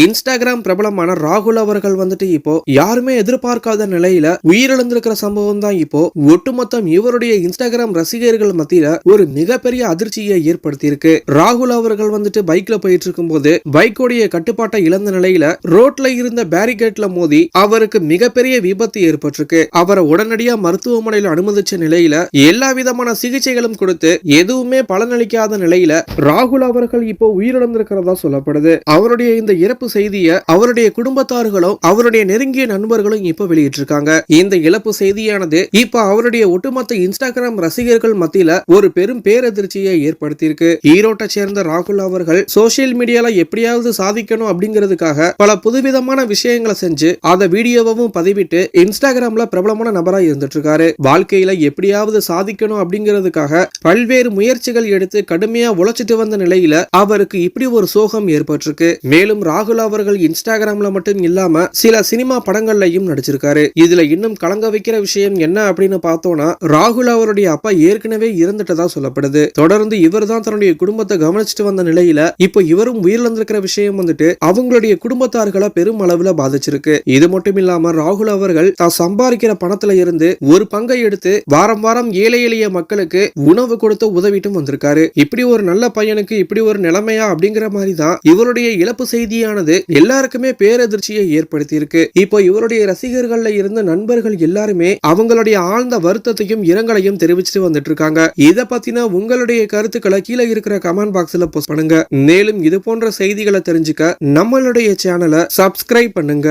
Instagram பிரபலமான ராகுல் அவர்கள் வந்துட்டு இப்போ யாருமே எதிர்பார்க்காத நிலையில உயிரிழந்திருக்கிற சம்பவம் தான் இப்போ ஒட்டுமொத்தம் இவருடைய இன்ஸ்டாகிராம் ரசிகர்கள் மத்தியில ஒரு மிகப்பெரிய அதிர்ச்சியை ஏற்படுத்தியிருக்கு. ராகுல் அவர்கள் வந்துட்டு பைக்ல போயிட்டு இருக்கும்போது பைக்கோடைய கட்டுப்பாட்டை இழந்த நிலையில ரோட்ல இருந்த பேரிகேட்ல மோதி அவருக்கு மிகப்பெரிய விபத்து ஏற்பட்டிருக்கு. அவரை உடனடியா மருத்துவமனையில் அனுமதிச்ச நிலையில எல்லா விதமான சிகிச்சைகளும் கொடுத்து எதுவுமே பலனளிக்காத நிலையில ராகுல் அவர்கள் இப்போ உயிரிழந்திருக்கிறதா சொல்லப்படுது. அவருடைய இந்த இறப்பு செய்தியை அவருடைய குடும்பத்தார்களும் அவருடைய நெருங்கிய நண்பர்களும் இப்போ வெளியிட்டிருக்காங்க. இந்த இழப்பு செய்தியானது இப்ப அவருடைய ஒட்டுமொத்த இன்ஸ்டாகிராம் ரசிகர்கள் மத்தியில ஒரு பெரும் பேரதிர்ச்சியை ஏற்படுத்தியிருக்கு. ஈரோட்டை சேர்ந்த ராகுல் அவர்கள் சோசியல் மீடியால எப்படியாவது சாதிக்கணும் அப்படிங்கிறதுக்காக பல புதுவிதமான விஷயங்களை செஞ்சு அதை வீடியோவும் பதிவிட்டு இன்ஸ்டாகிராம்ல பிரபலமான நபரா இருந்துட்டு இருக்காரு வாழ்க்கையில எப்படியாவது சாதிக்கணும் அப்படிங்கிறதுக்காக பல்வேறு முயற்சிகள் எடுத்து கடுமையா உழைச்சிட்டு வந்த நிலையில அவருக்கு இப்படி ஒரு சோகம் ஏற்பட்டிருக்கு. மேலும் ராகுல் அவர்கள் இன்ஸ்டாகிராம்ல மட்டும் இல்லாம சில சினிமா படங்கள்லயும் நடிச்சிருக்காரு. இதுல இன்னும் கலங்க வைக்கிற விஷயம் என்ன அப்படின்னு பார்த்தோம்னா ராகுல் அவருடைய அப்பா ஏற்கனவே இறந்துட்டதா சொல்லப்படுது. தொடர்ந்து இவர் தான் தன்னுடைய குடும்பத்தை கவனிச்சுட்டு வந்த நிலையில இப்போ இவரும் உயிரிழந்திருக்கிற விஷயம் வந்துட்டு அவங்களுடைய குடும்பத்தார்களை பெரும் அளவுல பாதிச்சிருக்கு. இது மட்டும் இல்லாம ராகுல் அவர்கள் தான் சம்பாதிக்கிற பணத்துல இருந்து ஒரு பங்கை எடுத்து வாரம் வாரம் ஏழை எளிய மக்களுக்கு உணவு கொடுத்து உதவிட்டும் வந்திருக்காரு. இப்படி ஒரு நல்ல பையனுக்கு இப்படி ஒரு நிலைமையா அப்படிங்கிற மாதிரி தான் இவருடைய இழப்பு செய்தியானது எல்லாருக்குமே பேரதிர்ச்சியை ஏற்படுத்தியிருக்கு. இப்போ இவருடைய ரசிகர்கள்ல இருந்த நண்பர்கள் எல்லாருமே அவங்களுடைய ஆழ்ந்த வருத்தத்தையும் இரங்கலையும் தெரிவிச்சுட்டு வந்துட்டு இருக்காங்க இத பத்தின உங்களுடைய கருத்துக்களை கீழே இருக்கிற கமெண்ட் பாக்ஸ்ல போஸ்ட் பண்ணுங்க. மேலும் இது போன்ற செய்திகளை தெரிஞ்சுக்க நம்மளுடைய சேனலை சப்ஸ்கிரைப் பண்ணுங்க.